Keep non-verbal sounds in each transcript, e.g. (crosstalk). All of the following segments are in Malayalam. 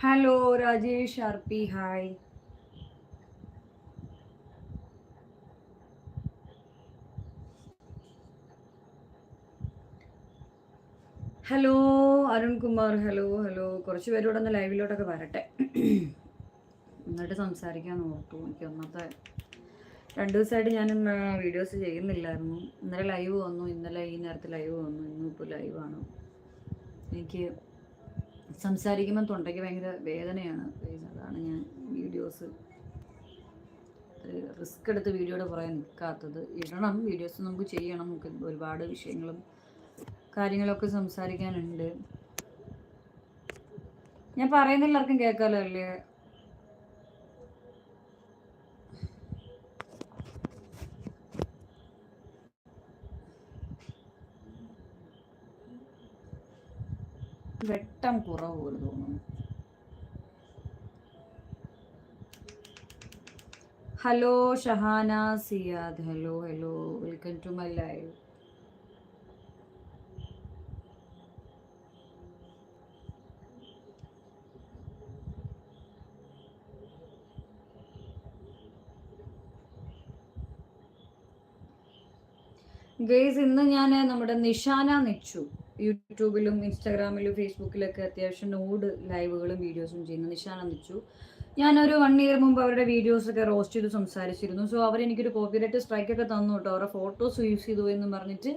Hello Rajesh R P hi. Hello Arunkumar hello hello. കുറച്ച് പേരോടെ ഒന്ന് ലൈവിലോട്ടൊക്കെ വരട്ടെ. എന്നിട്ട് സംസാരിക്കാൻ ഓർത്തു. എനിക്ക് ഒന്നത്തെ രണ്ട് ദിവസമായിട്ട് ഞാൻ വീഡിയോസ് ചെയ്യുന്നില്ലായിരുന്നു. ഇന്നലെ ലൈവ് വന്നു. ഇന്നലെ ഈ നേരത്തെ ലൈവ് വന്നു. ഇന്നിപ്പോൾ ലൈവാണ് എനിക്ക് സംസാരിക്കുമ്പോൾ തൊണ്ടയ്ക്ക് ഭയങ്കര വേദനയാണ്. അതാണ് ഞാൻ വീഡിയോസ് റിസ്ക് എടുത്ത് വീഡിയോയുടെ പുറകെ നിൽക്കാത്തത്. ഇടണം വീഡിയോസ് നമുക്ക് ചെയ്യണം നമുക്ക് ഒരുപാട് വിഷയങ്ങളും കാര്യങ്ങളൊക്കെ സംസാരിക്കാനുണ്ട്. ഞാൻ പറയുന്ന എല്ലാവർക്കും കേൾക്കാമല്ലോ അല്ലേ? വെട്ടം കുറവ് പോലെ തോന്നുന്നു. Hello Shahana Siyad. Hello hello welcome to my live guys ഇന്ന് ഞാൻ നമ്മുടെ നിഷാന നിച്ചു. യൂട്യൂബിലും ഇൻസ്റ്റാഗ്രാമിലും ഫേസ്ബുക്കിലൊക്കെ അത്യാവശ്യം നോഡ് ലൈവുകളും വീഡിയോസും ചെയ്യുന്ന നിഷാന നിച്ചു ഞാനൊരു വൺ ഇയർ മുമ്പ് അവരുടെ വീഡിയോസൊക്കെ റോസ്റ്റ് ചെയ്ത് സംസാരിച്ചിരുന്നു. സോ അവർ എനിക്കൊരു കോപ്പിറൈറ്റ് സ്ട്രൈക്ക് ഒക്കെ തന്നു കേട്ടോ. അവരുടെ ഫോട്ടോസ് യൂസ് ചെയ്തു എന്ന് പറഞ്ഞിട്ട്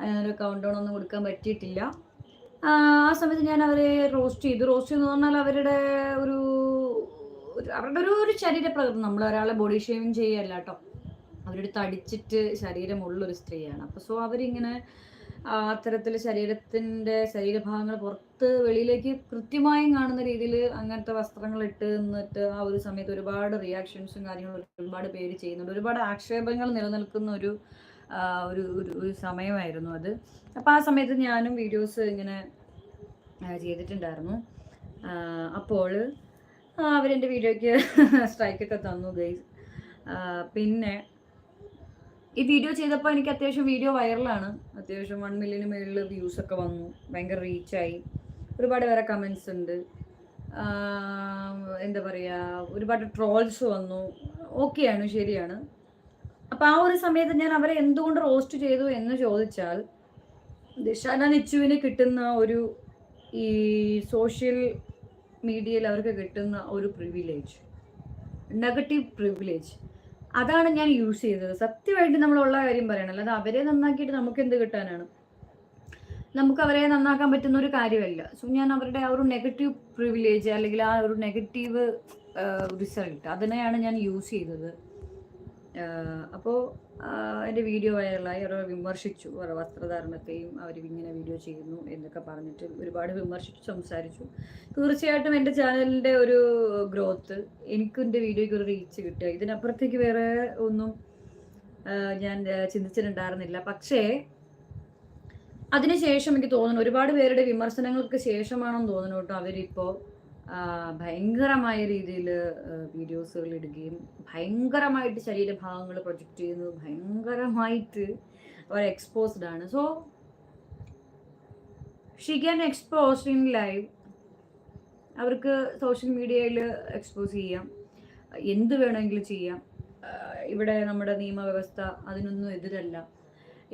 അതിനൊരു കൗണ്ട് ഡൗൺ ഒന്നും കൊടുക്കാൻ പറ്റിയിട്ടില്ല. ആ സമയത്ത് ഞാൻ അവരെ റോസ്റ്റ് ചെയ്തു. റോസ്റ്റ് ചെയ്തു പറഞ്ഞാൽ അവരുടെ ഒരു അവരുടെ ഒരു ഒരു ശരീരപ്രകൃതം നമ്മൾ ഒരാളെ ബോഡി ഷേവിങ് ചെയ്യല്ല കേട്ടോ. അവരുടെ തടിച്ചിട്ട് ശരീരമുള്ളൊരു സ്ത്രീയാണ്. അപ്പോൾ സോ അവരിങ്ങനെ അത്തരത്തിൽ ശരീരത്തിന്റെ ശരീരഭാഗങ്ങൾ പുറത്ത് വെളിയിലേക്ക് കൃത്യമായും കാണുന്ന രീതിയിൽ അങ്ങനത്തെ വസ്ത്രങ്ങൾ ഇട്ട് നിന്നിട്ട് ആ ഒരു സമയത്ത് ഒരുപാട് റിയാക്ഷൻസും കാര്യങ്ങളും ഒരുപാട് പേര് ചെയ്യുന്നുണ്ട്. ഒരുപാട് ആക്ഷേപങ്ങൾ നിലനിൽക്കുന്ന ഒരു ഒരു ഒരു സമയമായിരുന്നു അത്. അപ്പോൾ ആ സമയത്ത് ഞാനും വീഡിയോസ് ഇങ്ങനെ ചെയ്തിട്ടുണ്ടായിരുന്നു. അപ്പോൾ അവരെന്റെ വീഡിയോയ്ക്ക് (laughs) സ്ട്രൈക്കൊക്കെ തന്നു ഗൈസ് പിന്നെ ഈ വീഡിയോ ചെയ്തപ്പോൾ എനിക്ക് അത്യാവശ്യം വീഡിയോ വൈറലാണ് അത്യാവശ്യം വൺ മില്യന് മേളിൽ വ്യൂസ് ഒക്കെ വന്നു. ഭയങ്കര റീച്ചായി ഒരുപാട് പേരെ കമൻസ് ഉണ്ട്. എന്താ പറയുക ഒരുപാട് ട്രോൾസ് വന്നു. ഓക്കെയാണ് ശരിയാണ്. അപ്പോൾ ആ ഒരു സമയത്ത് ഞാൻ അവരെ എന്തുകൊണ്ട് റോസ്റ്റ് ചെയ്തു എന്ന് ചോദിച്ചാൽ ദിശാന നിച്ചുവിന് കിട്ടുന്ന ഒരു ഈ സോഷ്യൽ മീഡിയയിൽ അവർക്ക് കിട്ടുന്ന ഒരു പ്രിവിലേജ് നെഗറ്റീവ് പ്രിവിലേജ് അതാണ് ഞാൻ യൂസ് ചെയ്തത്. സത്യമായിട്ട് നമ്മളുള്ള കാര്യം പറയണം. അല്ലാതെ അവരെ നന്നാക്കിയിട്ട് നമുക്ക് എന്ത് കിട്ടാനാണ്? നമുക്ക് അവരെ നന്നാക്കാൻ പറ്റുന്ന ഒരു കാര്യമല്ല. സോ ഞാൻ അവരുടെ ആ ഒരു നെഗറ്റീവ് പ്രിവിലേജ് അല്ലെങ്കിൽ ആ ഒരു നെഗറ്റീവ് റിസൾട്ട് അതിനെയാണ് ഞാൻ യൂസ് ചെയ്തത്. അപ്പോൾ എന്റെ വീഡിയോ വൈറലായി. അവർ വിമർശിച്ചു. അവരുടെ വസ്ത്രധാരണത്തെയും അവർ ഇങ്ങനെ വീഡിയോ ചെയ്യുന്നു എന്നൊക്കെ പറഞ്ഞിട്ട് ഒരുപാട് വിമർശിച്ചു സംസാരിച്ചു. തീർച്ചയായിട്ടും എന്റെ ചാനലിന്റെ ഒരു ഗ്രോത്ത് എനിക്കും എന്റെ വീഡിയോയ്ക്ക് ഒരു റീച്ച് കിട്ടുക. ഇതിനപ്പുറത്തേക്ക് വേറെ ഒന്നും ഞാൻ ചിന്തിച്ചിട്ടുണ്ടായിരുന്നില്ല. പക്ഷേ അതിനുശേഷം എനിക്ക് തോന്നുന്നു ഒരുപാട് പേരുടെ വിമർശനങ്ങൾക്ക് ശേഷമാണെന്ന് തോന്നുന്നു കേട്ടോ അവരിപ്പോൾ ഭയങ്കരമായ രീതിയിൽ വീഡിയോസുകൾ ഇടുകയും ഭയങ്കരമായിട്ട് ശരീരഭാഗങ്ങൾ പ്രൊജക്റ്റ് ചെയ്യുന്നത് ഭയങ്കരമായിട്ട് അവർ എക്സ്പോസ്ഡ് ആണ്. So she can expose in live അവർക്ക് സോഷ്യൽ മീഡിയയിൽ എക്സ്പോസ് ചെയ്യാം. എന്ത് വേണമെങ്കിലും ചെയ്യാം. ഇവിടെ നമ്മുടെ നിയമവ്യവസ്ഥ അതിനൊന്നും എതിരല്ല.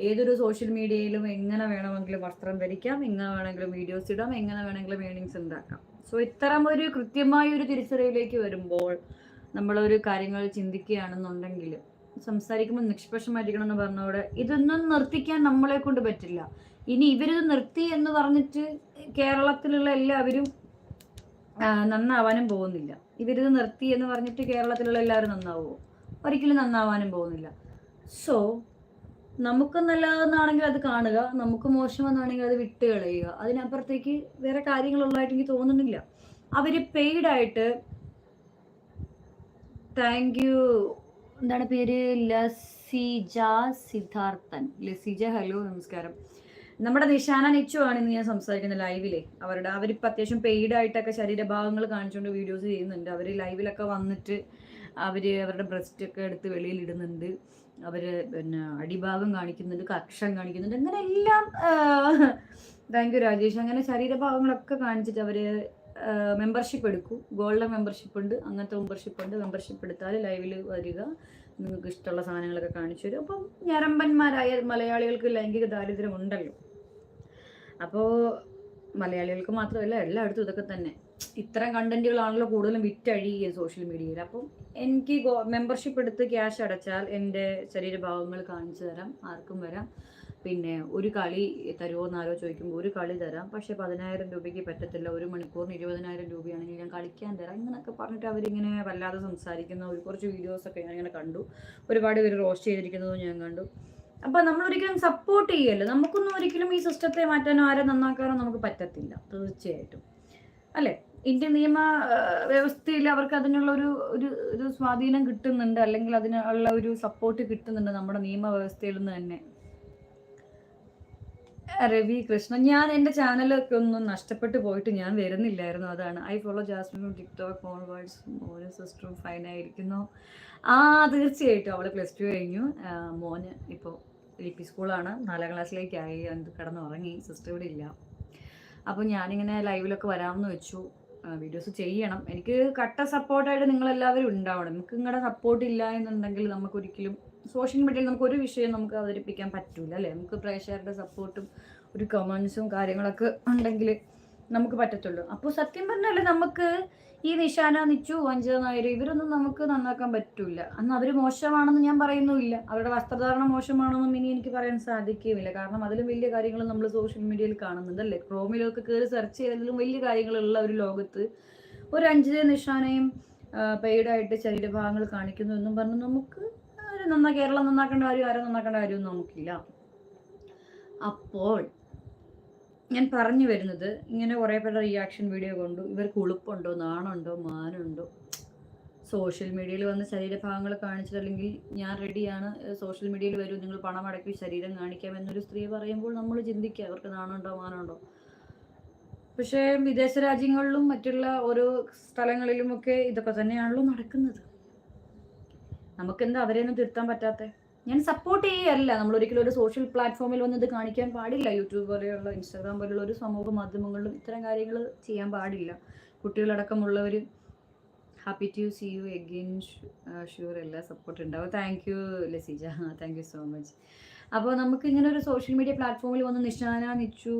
ഏതൊരു സോഷ്യൽ മീഡിയയിലും എങ്ങനെ വേണമെങ്കിലും വസ്ത്രം ധരിക്കാം എങ്ങനെ വേണമെങ്കിലും വീഡിയോസ് ഇടാം എങ്ങനെ വേണമെങ്കിലും ഏണിങ്സ് ഉണ്ടാക്കാം. സോ ഇത്തരം ഒരു കൃത്യമായ ഒരു തിരിച്ചറിവിലേക്ക് വരുമ്പോൾ നമ്മളൊരു കാര്യങ്ങൾ ചിന്തിക്കുകയാണെന്നുണ്ടെങ്കിൽ സംസാരിക്കുമ്പോൾ നിഷ്പക്ഷമായിരിക്കണം എന്ന് പറഞ്ഞതോടെ ഇതൊന്നും നിർത്തിക്കാൻ നമ്മളെ കൊണ്ട് പറ്റില്ല. ഇനി ഇവരിത് നിർത്തി എന്ന് പറഞ്ഞിട്ട് കേരളത്തിലുള്ള എല്ലാവരും നന്നാവാനും പോകുന്നില്ല. ഇവരിത് നിർത്തി എന്ന് പറഞ്ഞിട്ട് കേരളത്തിലുള്ള എല്ലാവരും നന്നാവുമോ ഒരിക്കലും നന്നാവാനും പോകുന്നില്ല. സോ നമുക്ക് നല്ലതെന്നാണെങ്കിൽ അത് കാണുക നമുക്ക് മോശമെന്നാണെങ്കിൽ അത് വിട്ട് കളയുക. അതിനപ്പുറത്തേക്ക് വേറെ കാര്യങ്ങളുള്ളതായിട്ട് എനിക്ക് തോന്നുന്നില്ല. അവർ പെയ്ഡായിട്ട് താങ്ക് യു എന്താണ് പേര്? ലസിജ സിദ്ധാർത്ഥൻ. ലസിജ ഹലോ നമസ്കാരം. നമ്മുടെ നിശാന നിച്ചു ആണ് ഇന്ന് ഞാൻ സംസാരിക്കുന്നത് ലൈവിലെ. അവരുടെ അവരിപ്പോൾ അത്യാവശ്യം പെയ്ഡ് ആയിട്ടൊക്കെ ശരീരഭാഗങ്ങൾ കാണിച്ചുകൊണ്ട് വീഡിയോസ് ചെയ്യുന്നുണ്ട്. അവർ ലൈവിലൊക്കെ വന്നിട്ട് അവർ അവരുടെ ബ്രസ്റ്റ് ഒക്കെ എടുത്ത് വെളിയിൽ ഇടുന്നുണ്ട്. അവർ പിന്നെ അടിഭാഗം കാണിക്കുന്നുണ്ട് കക്ഷം കാണിക്കുന്നുണ്ട് അങ്ങനെ എല്ലാം താങ്ക് യു രാജേഷ്. അങ്ങനെ ശരീരഭാഗങ്ങളൊക്കെ കാണിച്ചിട്ട് അവർ മെമ്പർഷിപ്പ് എടുക്കൂ. ഗോൾഡൻ മെമ്പർഷിപ്പ് ഉണ്ട് അങ്ങനത്തെ മെമ്പർഷിപ്പ് ഉണ്ട്. മെമ്പർഷിപ്പ് എടുത്താൽ ലൈവിൽ വരിക. നിങ്ങൾക്ക് ഇഷ്ടമുള്ള സാധനങ്ങളൊക്കെ കാണിച്ചു തരും. അപ്പം ഞരമ്പന്മാരായ മലയാളികൾക്ക് ലൈംഗിക ദാരിദ്ര്യം ഉണ്ടല്ലോ. അപ്പോൾ മലയാളികൾക്ക് മാത്രമല്ല എല്ലായിടത്തും ഇതൊക്കെ തന്നെ. ഇത്തരം കണ്ടന്റുകളാണല്ലോ കൂടുതലും വിറ്റഴിയുക സോഷ്യൽ മീഡിയയിൽ അപ്പം എനിക്ക് മെമ്പർഷിപ്പ് എടുത്ത് ക്യാഷ് അടച്ചാൽ എന്റെ ശരീരഭാവങ്ങൾ കാണിച്ചു തരാം. ആർക്കും വരാം. പിന്നെ ഒരു കളി തരുമോ എന്നാരോ ചോദിക്കുമ്പോൾ ഒരു കളി തരാം. പക്ഷേ പതിനായിരം രൂപയ്ക്ക് പറ്റത്തില്ല. ഒരു മണിക്കൂറിന് ഇരുപതിനായിരം രൂപയാണെങ്കിൽ ഞാൻ കളിക്കാൻ തരാം. ഇങ്ങനെയൊക്കെ പറഞ്ഞിട്ട് അവരിങ്ങനെ വല്ലാതെ സംസാരിക്കുന്ന ഒരു കുറച്ച് വീഡിയോസൊക്കെ ഞാൻ ഇങ്ങനെ കണ്ടു. ഒരുപാട് പേര് റോസ്റ്റ് ചെയ്തിരിക്കുന്നതും ഞാൻ കണ്ടു. അപ്പൊ നമ്മൾ ഒരിക്കലും സപ്പോർട്ട് ചെയ്യല്ലോ? നമുക്കൊന്നും ഒരിക്കലും ഈ സിസ്റ്റത്തെ മാറ്റാനോ ആരെ നന്നാക്കാനോ നമുക്ക് പറ്റത്തില്ല. തീർച്ചയായിട്ടും. അല്ലെ? ഇന്ത്യൻ നിയമ വ്യവസ്ഥയിൽ അവർക്ക് അതിനുള്ള ഒരു ഒരു ഒരു സ്വാധീനം കിട്ടുന്നുണ്ട്. അല്ലെങ്കിൽ അതിനുള്ള ഒരു സപ്പോർട്ട് കിട്ടുന്നുണ്ട് നമ്മുടെ നിയമ വ്യവസ്ഥയിൽ നിന്ന് തന്നെ. രവി കൃഷ്ണൻ ഞാൻ എന്റെ ചാനലൊക്കെ ഒന്നും നഷ്ടപ്പെട്ടു പോയിട്ട് ഞാൻ വരുന്നില്ലായിരുന്നു. അതാണ്. ഐ ഫോളോ ജാസ്മിനും ടിക്ടോക്ക് മോൺ വേർഡ്സ് മോനും സിസ്റ്ററും ഫൈനായിരിക്കുന്നു ആ തീർച്ചയായിട്ടും അവൾ പ്ലസ് ടു കഴിഞ്ഞു. മോന് ഇപ്പോൾ എൽ പി സ്കൂളാണ് നാലാം ക്ലാസ്സിലേക്കായി കിടന്നുറങ്ങി. സിസ്റ്റർ ഇവിടെ ഇല്ല. അപ്പോൾ ഞാനിങ്ങനെ ലൈവിലൊക്കെ വരാമെന്ന് വെച്ചു. വീഡിയോസ് ചെയ്യണം. എനിക്ക് കട്ട സപ്പോർട്ടായിട്ട് നിങ്ങളെല്ലാവരും ഉണ്ടാവണം. നമുക്ക് നിങ്ങളുടെ സപ്പോർട്ട് ഇല്ല എന്നുണ്ടെങ്കിൽ നമുക്കൊരിക്കലും സോഷ്യൽ മീഡിയയിൽ നമുക്ക് ഒരു വിഷയം നമുക്ക് അവതരിപ്പിക്കാൻ പറ്റൂല അല്ലേ? നമുക്ക് പ്രേക്ഷകരുടെ സപ്പോർട്ടും ഒരു കമൻസും കാര്യങ്ങളൊക്കെ ഉണ്ടെങ്കിൽ നമുക്ക് പറ്റത്തുള്ളൂ. അപ്പോൾ സത്യം പറഞ്ഞാൽ നമുക്ക് ഈ നിഷാന നിച്ചു വഞ്ചിത നായർ ഇവരൊന്നും നമുക്ക് നന്നാക്കാൻ പറ്റൂല. അന്ന് അവർ മോശമാണെന്ന് ഞാൻ പറയുന്നുമില്ല. അവരുടെ വസ്ത്രധാരണം മോശമാണെന്നും ഇനി എനിക്ക് പറയാൻ സാധിക്കുകയുമില്ല. കാരണം അതിലും വലിയ കാര്യങ്ങൾ നമ്മൾ സോഷ്യൽ മീഡിയയിൽ കാണുന്നുണ്ട് അല്ലേ ക്രോമിലൊക്കെ കയറി സെർച്ച് ചെയ്തതിലും വലിയ കാര്യങ്ങളുള്ള ഒരു ലോകത്ത് ഒരു അഞ്ചിത നിശാനയും പെയ്ഡായിട്ട് ശരീരഭാഗങ്ങൾ കാണിക്കുന്നു എന്നും പറഞ്ഞ് നമുക്ക് നന്നാ കേരളം നന്നാക്കേണ്ട കാര്യം ആരും നന്നാക്കേണ്ട കാര്യമൊന്നും നമുക്കില്ല. അപ്പോൾ ഞാൻ പറഞ്ഞു വരുന്നത് ഇങ്ങനെ കുറേ പേരുടെ റിയാക്ഷൻ വീഡിയോ കൊണ്ടു. ഇവർക്ക് ഉളുപ്പുണ്ടോ നാണുണ്ടോ മാനുണ്ടോ? സോഷ്യൽ മീഡിയയിൽ വന്ന് ശരീരഭാഗങ്ങൾ കാണിച്ചിട്ടല്ലെങ്കിൽ ഞാൻ റെഡിയാണ് സോഷ്യൽ മീഡിയയിൽ വരും നിങ്ങൾ പണം അടക്കി ശരീരം കാണിക്കാം എന്നൊരു സ്ത്രീ പറയുമ്പോൾ നമ്മൾ ചിന്തിക്കുക അവർക്ക് നാണുണ്ടോ മാനുണ്ടോ? പക്ഷേ വിദേശ രാജ്യങ്ങളിലും മറ്റുള്ള ഓരോ സ്ഥലങ്ങളിലുമൊക്കെ ഇതൊക്കെ തന്നെയാണല്ലോ നടക്കുന്നത്. നമുക്കെന്താ അവരെയൊന്നും തിരുത്താൻ പറ്റാത്തെ? ഞാൻ സപ്പോർട്ട് ചെയ്യല്ല നമ്മൾ ഒരിക്കലും ഒരു സോഷ്യൽ പ്ലാറ്റ്ഫോമിൽ വന്ന് ഇത് കാണിക്കാൻ പാടില്ല. യൂട്യൂബ് പോലെയുള്ള ഇൻസ്റ്റാഗ്രാം പോലെയുള്ള ഒരു സമൂഹ മാധ്യമങ്ങളിലും ഇത്തരം കാര്യങ്ങൾ ചെയ്യാൻ പാടില്ല. കുട്ടികളടക്കമുള്ളവർ happy to see you again sure എല്ലാ സപ്പോർട്ട് ഉണ്ടാവും thank you Laseeja. Thank you so much അപ്പോൾ നമുക്ക് ഇങ്ങനെ ഒരു സോഷ്യൽ മീഡിയ പ്ലാറ്റ്ഫോമിൽ വന്ന് നിശാന നിച്ചു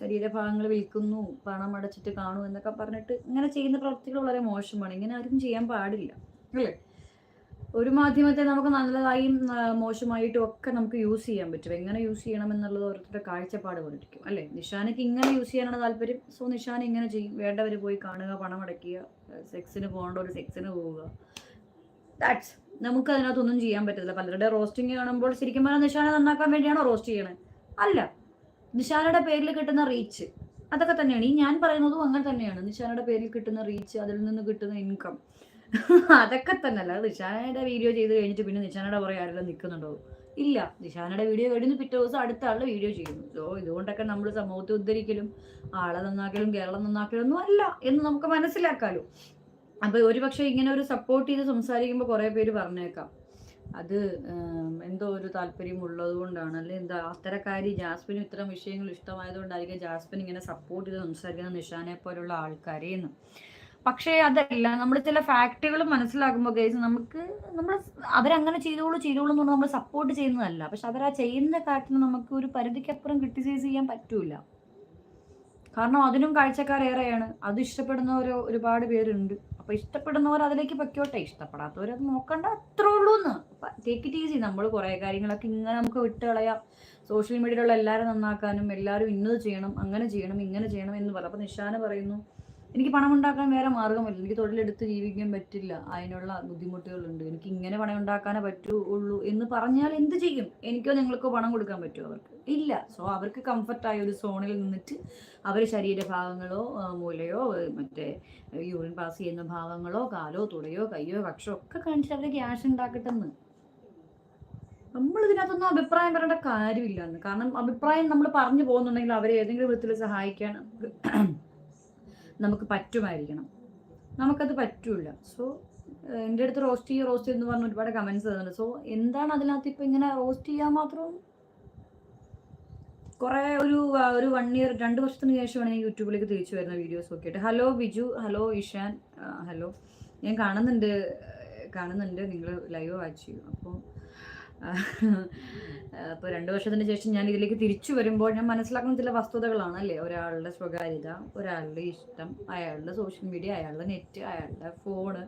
ശരീരഭാഗങ്ങൾ വിൽക്കുന്നു പണം അടച്ചിട്ട് കാണൂ എന്നൊക്കെ പറഞ്ഞിട്ട് ഇങ്ങനെ ചെയ്യുന്ന പ്രവൃത്തികൾ വളരെ മോശമാണ്. ഇങ്ങനെ ആരും ചെയ്യാൻ പാടില്ല. അല്ലേ? ഒരു മാധ്യമത്തെ നമുക്ക് നല്ലതായും മോശമായിട്ടും ഒക്കെ നമുക്ക് യൂസ് ചെയ്യാൻ പറ്റും. എങ്ങനെ യൂസ് ചെയ്യണം എന്നുള്ളത് ഓരോരുത്തരുടെ കാഴ്ചപ്പാട് പോലിരിക്കും അല്ലേ? നിഷാനയ്ക്ക് ഇങ്ങനെ യൂസ് ചെയ്യാനാണ് താല്പര്യം. സോ നിഷാന ഇങ്ങനെ ചെയ്യും. വേണ്ടവർ പോയി കാണുക പണം അടയ്ക്കുക സെക്സിന് ഒരു സെക്സിന് പോവുക. ദാറ്റ്സ് നമുക്ക് അതിനകത്തൊന്നും ചെയ്യാൻ പറ്റത്തില്ല. പലരുടെ റോസ്റ്റിംഗ് കാണുമ്പോൾ ശരിക്കും പറഞ്ഞാൽ നിഷാന നന്നാക്കാൻ വേണ്ടിയാണോ റോസ്റ്റ് ചെയ്യണത് അല്ല. നിഷാനയുടെ പേരിൽ കിട്ടുന്ന റീച്ച് അതൊക്കെ തന്നെയാണ്. ഈ ഞാൻ പറയുന്നതും അങ്ങനെ തന്നെയാണ്. നിഷാനയുടെ പേരിൽ കിട്ടുന്ന റീച്ച് അതിൽ നിന്ന് കിട്ടുന്ന ഇൻകം അതൊക്കെ തന്നെ നിഷാനയുടെ വീഡിയോ ചെയ്ത് കഴിഞ്ഞിട്ട് പിന്നെ നിഷാനയുടെ പുറകെ ആരെല്ലാം നിൽക്കുന്നുണ്ടോ ഇല്ല. നിഷാനയുടെ വീഡിയോ കഴിഞ്ഞ് പിറ്റേ ദിവസം അടുത്ത ആളുടെ വീഡിയോ ചെയ്യുന്നു. സോ ഇതുകൊണ്ടൊക്കെ നമ്മൾ സമൂഹത്തെ ഉദ്ധരിക്കലും ആളെ നന്നാക്കലും കേരളം നന്നാക്കലും ഒന്നും അല്ല എന്ന് നമുക്ക് മനസ്സിലാക്കാലോ. അപ്പൊ ഒരുപക്ഷെ ഇങ്ങനെ ഒരു സപ്പോർട്ട് ചെയ്ത് സംസാരിക്കുമ്പോൾ കുറെ പേര് പറഞ്ഞേക്കാം. അത് എന്തോ ഒരു താല്പര്യം ഉള്ളത് കൊണ്ടാണ്. അല്ലെ എന്താ അത്തരക്കാരി ജാസ്മിനും ഇത്തരം വിഷയങ്ങൾ ഇഷ്ടമായതുകൊണ്ടായിരിക്കും ജാസ്മിൻ ഇങ്ങനെ സപ്പോർട്ട് ചെയ്ത് സംസാരിക്കുന്ന നിഷാനെ പോലുള്ള ആൾക്കാരെ എന്ന് പക്ഷേ അതല്ല നമ്മൾ ചില ഫാക്ടുകൾ മനസ്സിലാക്കുമ്പോൾ കേസ് നമുക്ക് നമ്മൾ അവരങ്ങനെ ചെയ്തോളൂ ചെയ്തോളൂ എന്ന് നമ്മൾ സപ്പോർട്ട് ചെയ്യുന്നതല്ല. പക്ഷെ അവരാ ചെയ്യുന്ന കാര്യത്തിന് നമുക്ക് ഒരു പരിധിക്കപ്പുറം ക്രിട്ടിസൈസ് ചെയ്യാൻ പറ്റൂല. കാരണം അതിനും കാഴ്ചക്കാർ ഏറെയാണ്. അത് ഇഷ്ടപ്പെടുന്നവർ ഒരുപാട് പേരുണ്ട്. അപ്പൊ ഇഷ്ടപ്പെടുന്നവർ അതിലേക്ക് പൊയ്ക്കോട്ടെ. ഇഷ്ടപ്പെടാത്തവർ അത് നോക്കണ്ട. അത്രേ ഉള്ളൂ എന്ന്. ടേക്ക് ഇറ്റ് ഈസി നമ്മൾ കുറെ കാര്യങ്ങളൊക്കെ ഇങ്ങനെ നമുക്ക് വിട്ടുകളയാം. സോഷ്യൽ മീഡിയയിലുള്ള എല്ലാവരും നന്നാക്കാനും എല്ലാവരും ഇന്നത് ചെയ്യണം അങ്ങനെ ചെയ്യണം ഇങ്ങനെ ചെയ്യണം എന്ന് പറയും അപ്പൊ നിഷാന പറയുന്നു എനിക്ക് പണം ഉണ്ടാക്കാൻ വേറെ മാർഗമില്ല എനിക്ക് തൊഴിലെടുത്ത് ജീവിക്കാൻ പറ്റില്ല. അതിനുള്ള ബുദ്ധിമുട്ടുകളുണ്ട്. എനിക്ക് ഇങ്ങനെ പണം ഉണ്ടാക്കാനേ പറ്റുള്ളൂ എന്ന് പറഞ്ഞാൽ എന്ത് ചെയ്യും? എനിക്കോ നിങ്ങൾക്കോ പണം കൊടുക്കാൻ പറ്റുമോ അവർക്ക്? ഇല്ല. സോ അവർക്ക് കംഫർട്ടായ ഒരു സോണിൽ നിന്നിട്ട് അവർ ശരീരഭാഗങ്ങളോ മൂലയോ മറ്റേ യൂറിൻ പാസ് ചെയ്യുന്ന ഭാഗങ്ങളോ കാലോ തുടയോ കയ്യോ കക്ഷോ ഒക്കെ കാണിച്ചിട്ട് അവർ ക്യാഷ് ഉണ്ടാക്കട്ടെന്ന്. നമ്മൾ ഇതിനകത്തൊന്നും അഭിപ്രായം പറയേണ്ട കാര്യമില്ല എന്ന്. കാരണം അഭിപ്രായം നമ്മൾ പറഞ്ഞു പോകുന്നുണ്ടെങ്കിൽ അവരെ ഏതെങ്കിലും വിധത്തിൽ സഹായിക്കാൻ നമുക്ക് പറ്റുമായിരിക്കണം. നമുക്കത് പറ്റൂല സോ എന്റെ അടുത്ത് റോസ്റ്റ് ചെയ്യുക റോസ്റ്റ് എന്ന് പറഞ്ഞ് ഒരുപാട് കമൻസ് തന്നിട്ടുണ്ട്. സോ എന്താണ് അതിനകത്ത് ഇപ്പം ഇങ്ങനെ റോസ്റ്റ് ചെയ്യാൻ മാത്രം? കുറേ ഒരു ഒരു വൺ ഇയർ രണ്ട് വർഷത്തിന് ശേഷമാണ് ഞാൻ യൂട്യൂബിലേക്ക് തിരിച്ചു വരുന്ന വീഡിയോസ് നോക്കിയിട്ട്. Hello Biju. Hello Ishan. Hello ഞാൻ കാണുന്നുണ്ട്. കാണുന്നുണ്ട്. നിങ്ങൾ ലൈവ് വാച്ച് ചെയ്യും. അപ്പോൾ അപ്പോൾ രണ്ട് വർഷത്തിന് ശേഷം ഞാൻ ഇതിലേക്ക് തിരിച്ചു വരുമ്പോൾ ഞാൻ മനസ്സിലാക്കുന്ന ചില വസ്തുതകളാണ് അല്ലേ? ഒരാളുടെ സ്വകാര്യത ഒരാളുടെ ഇഷ്ടം അയാളുടെ സോഷ്യൽ മീഡിയ അയാളുടെ നെറ്റ് അയാളുടെ ഫോണ്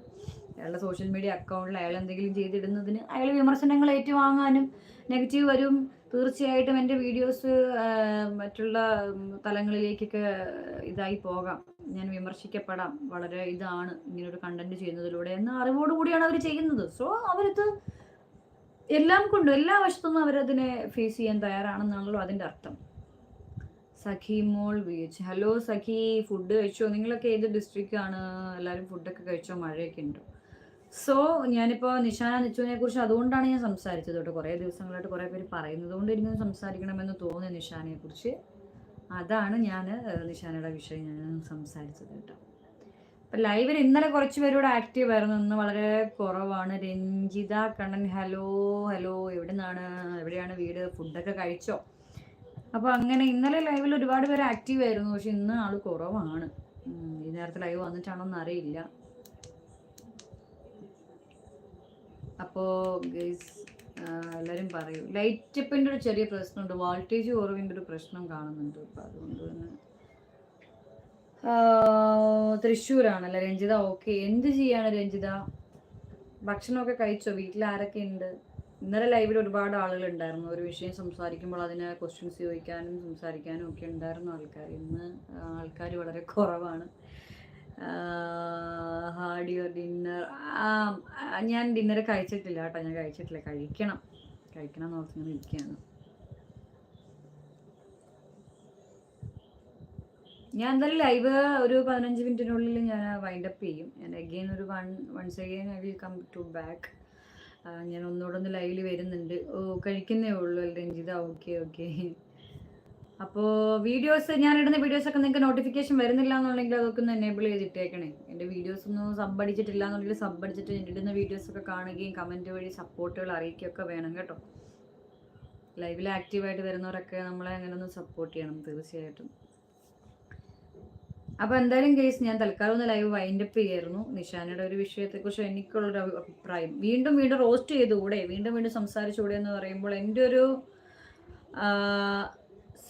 അയാളുടെ സോഷ്യൽ മീഡിയ അക്കൗണ്ടിൽ അയാൾ എന്തെങ്കിലും ചെയ്തിടുന്നതിന് അയാൾ വിമർശനങ്ങൾ ഏറ്റുവാങ്ങാനും നെഗറ്റീവ് വരും. തീർച്ചയായിട്ടും എന്റെ വീഡിയോസ് മറ്റുള്ള തലങ്ങളിലേക്കൊക്കെ ഇതായി പോകാം. ഞാൻ വിമർശിക്കപ്പെടാം. വളരെ ഇതാണ് ഇങ്ങനൊരു കണ്ടന്റ് ചെയ്യുന്നതിലൂടെ എന്ന അറിവോടുകൂടിയാണ് അവർ ചെയ്യുന്നത്. സോ അവരത് എല്ലാം കൊണ്ടും എല്ലാ വശത്തുനിന്നും അവരതിനെ ഫേസ് ചെയ്യാൻ തയ്യാറാണെന്നാണല്ലോ അതിന്റെ അർത്ഥം. സഖി മോൾ ബീച്ച് ഹലോ സഖി ഫുഡ് കഴിച്ചോ? നിങ്ങളൊക്കെ ഏത് ഡിസ്ട്രിക്റ്റാണ് എല്ലാവരും ഫുഡൊക്കെ കഴിച്ചോ? മഴയൊക്കെ ഉണ്ടോ? സോ ഞാനിപ്പോൾ നിഷാന നിച്ചുവിനെ കുറിച്ച് അതുകൊണ്ടാണ് ഞാൻ സംസാരിച്ചത് കേട്ടോ. കുറേ ദിവസങ്ങളായിട്ട് കുറേ പേര് പറയുന്നത് കൊണ്ട് ഇരുന്ന് സംസാരിക്കണമെന്ന് തോന്നിയ നിഷാനെ കുറിച്ച്. അതാണ് ഞാൻ നിഷാനയുടെ വിഷയം ഞാൻ സംസാരിച്ചത് കേട്ടോ. അപ്പം ലൈവിൽ ഇന്നലെ കുറച്ച് പേരോട് ആക്റ്റീവ് ആയിരുന്നു. ഇന്ന് വളരെ കുറവാണ്. രഞ്ജിത കണ്ണൻ ഹലോ ഹലോ എവിടെ നിന്നാണ് എവിടെയാണ് വീട്? ഫുഡൊക്കെ കഴിച്ചോ? അപ്പോൾ അങ്ങനെ ഇന്നലെ ലൈവിൽ ഒരുപാട് പേര് ആക്റ്റീവ് ആയിരുന്നു. പക്ഷെ ഇന്ന് ആൾ കുറവാണ്. ഈ നേരത്തെ ലൈവ് വന്നിട്ടാണോ എന്നറിയില്ല അപ്പോൾ ഗൈസ് എല്ലാവരും പറയൂ. ലൈറ്റപ്പിന്റെ ഒരു ചെറിയ പ്രശ്നമുണ്ട്. വോൾട്ടേജ് കുറവിന്റെ ഒരു പ്രശ്നം കാണുന്നുണ്ട്. അപ്പോൾ അതുകൊണ്ട് തന്നെ തൃശ്ശൂരാണല്ലേ രഞ്ജിത? ഓക്കെ. എന്ത് ചെയ്യാണ് രഞ്ജിത? ഭക്ഷണമൊക്കെ കഴിച്ചോ? വീട്ടിൽ ആരൊക്കെ ഉണ്ട്? ഇന്നലെ ലൈവിൽ ഒരുപാട് ആളുകൾ ഉണ്ടായിരുന്നു ഒരു വിഷയം സംസാരിക്കുമ്പോൾ അതിന് ക്വസ്റ്റ്യൻസ് ചോദിക്കാനും സംസാരിക്കാനും ഒക്കെ ഉണ്ടായിരുന്നു ആൾക്കാർ. ഇന്ന് ആൾക്കാർ വളരെ കുറവാണ്. Had your dinner. ഞാൻ ഡിന്നർ കഴിച്ചിട്ടില്ല കേട്ടോ. ഞാൻ കഴിച്ചിട്ടില്ല. കഴിക്കണം. കഴിക്കണം എന്ന് ഓർത്ത് ഇങ്ങനെ ഇരിക്കുകയാണ്. ഞാൻ എന്തായാലും ലൈവ് ഒരു പതിനഞ്ച് മിനിറ്റിനുള്ളിൽ ഞാൻ വൈൻഡ് അപ്പ് ചെയ്യും. ഞാൻ അഗെയിൻ ഒരു one once again I will come to back ഞാൻ ഒന്നുകൂടെ ഒന്ന് ലൈവിൽ വരുന്നുണ്ട്. ഓ കഴിക്കുന്നേ ഉള്ളൂ അല്ലേ രഞ്ജിത ഓക്കെ ഓക്കെ അപ്പോൾ വീഡിയോസ് ഞാൻ ഇടുന്ന വീഡിയോസൊക്കെ നിങ്ങൾക്ക് നോട്ടിഫിക്കേഷൻ വരുന്നില്ല എന്നുണ്ടെങ്കിൽ അതൊക്കെ ഒന്ന് എനേബിൾ ചെയ്തിട്ടേക്കണേ. എന്റെ വീഡിയോസ് ഒന്നും സബ് അടിച്ചിട്ടില്ല എന്നുണ്ടെങ്കിൽ സബ് അടിച്ചിട്ട് ഞാൻ ഇടുന്ന വീഡിയോസൊക്കെ കാണുകയും കമന്റ് വഴി സപ്പോർട്ടുകൾ അറിയിക്കുകയൊക്കെ വേണം കേട്ടോ. ലൈവിൽ ആക്റ്റീവായിട്ട് വരുന്നവരൊക്കെ നമ്മളെ അങ്ങനെ ഒന്ന് സപ്പോർട്ട് ചെയ്യണം തീർച്ചയായിട്ടും. അപ്പൊ എന്തായാലും കേസ് ഞാൻ തൽക്കാലം ഒന്ന് ലൈവ് വൈൻഡ് അപ്പ് ചെയ്യായിരുന്നു. നിഷാനയുടെ ഒരു വിഷയത്തെക്കുറിച്ച് എനിക്കുള്ളൊരു അഭി- അഭിപ്രായം. വീണ്ടും വീണ്ടും റോസ്റ്റ് ചെയ്തുകൂടെ? വീണ്ടും വീണ്ടും സംസാരിച്ചുകൂടെ എന്ന് പറയുമ്പോൾ എന്റെ ഒരു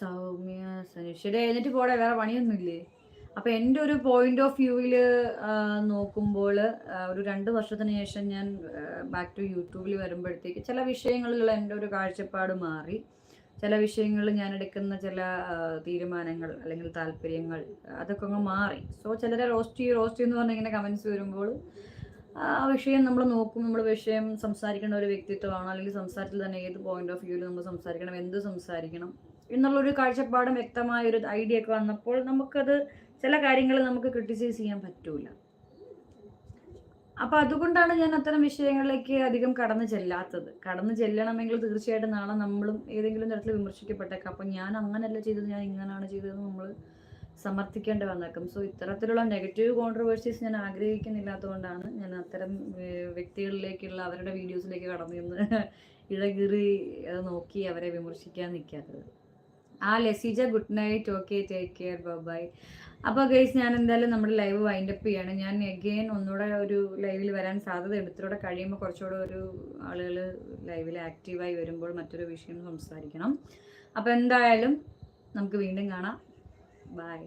സൗമ്യ സനുഷ്യയുടെ എഴുന്നേറ്റ് പോടെ വേറെ പണിയൊന്നുമില്ലേ? അപ്പൊ എന്റെ ഒരു പോയിന്റ് ഓഫ് വ്യൂവിൽ നോക്കുമ്പോൾ ഒരു രണ്ട് വർഷത്തിന് ശേഷം ഞാൻ ബാക്ക് ടു യൂട്യൂബിൽ വരുമ്പോഴത്തേക്ക് ചില വിഷയങ്ങളിലുള്ള എന്റെ ഒരു കാഴ്ചപ്പാട് മാറി. ചില വിഷയങ്ങളിൽ ഞാൻ എടുക്കുന്ന ചില തീരുമാനങ്ങൾ അല്ലെങ്കിൽ താല്പര്യങ്ങൾ അതൊക്കെ അങ്ങ് മാറി. സോ ചിലരെ റോസ്റ്റ് ചെയ്യും റോസ്റ്റ് എന്ന് പറഞ്ഞ ഇങ്ങനെ കമൻസ് വരുമ്പോൾ ആ വിഷയം നമ്മൾ നോക്കും. നമ്മൾ വിഷയം സംസാരിക്കേണ്ട ഒരു വ്യക്തിത്വമാണോ. അല്ലെങ്കിൽ സംസാരത്തിൽ തന്നെ ഏത് പോയിന്റ് ഓഫ് വ്യൂവിൽ നമ്മൾ സംസാരിക്കണം എന്ത് സംസാരിക്കണം എന്നുള്ളൊരു കാഴ്ചപ്പാടും വ്യക്തമായ ഒരു ഐഡിയ ഒക്കെ വന്നപ്പോൾ നമുക്കത് ചില കാര്യങ്ങൾ നമുക്ക് ക്രിട്ടിസൈസ് ചെയ്യാൻ പറ്റൂല. അപ്പൊ അതുകൊണ്ടാണ് ഞാൻ അത്തരം വിഷയങ്ങളിലേക്ക് അധികം കടന്നു ചെല്ലാത്തത്. കടന്നു ചെല്ലണമെങ്കിൽ തീർച്ചയായിട്ടും നാളെ നമ്മളും ഏതെങ്കിലും തരത്തിൽ വിമർശിക്കപ്പെട്ടേക്കാം. അപ്പൊ ഞാൻ അങ്ങനല്ല ചെയ്തത് ഞാൻ ഇങ്ങനെയാണ് ചെയ്തത് നമ്മൾ സമർത്ഥിക്കേണ്ടി വന്നേക്കും. സോ ഇത്തരത്തിലുള്ള നെഗറ്റീവ് കോൺട്രവേഴ്സീസ് ഞാൻ ആഗ്രഹിക്കുന്നില്ലാത്തതുകൊണ്ടാണ് ഞാൻ അത്തരം വ്യക്തികളിലേക്കുള്ള അവരുടെ വീഡിയോസിലേക്ക് കടന്നു ചെന്ന് (laughs) ഇഴകീറി നോക്കി അവരെ വിമർശിക്കാൻ നിൽക്കാത്തത്. ആ Laseeja good night. Okay take care bye അപ്പോൾ ഗൈസ് ഞാൻ എന്തായാലും നമ്മുടെ ലൈവ് വൈൻഡ് അപ്പ് ചെയ്യാണ്. ഞാൻ എഗെയിൻ ഒന്നുകൂടെ ഒരു ലൈവിൽ വരാൻ സാധ്യത എടുത്തിലൂടെ കഴിയുമ്പോൾ കുറച്ചുകൂടെ ഒരു ആളുകൾ ലൈവിൽ ആക്റ്റീവായി വരുമ്പോൾ മറ്റൊരു വിഷയം സംസാരിക്കണം. അപ്പോൾ എന്തായാലും നമുക്ക് വീണ്ടും കാണാം. ബൈ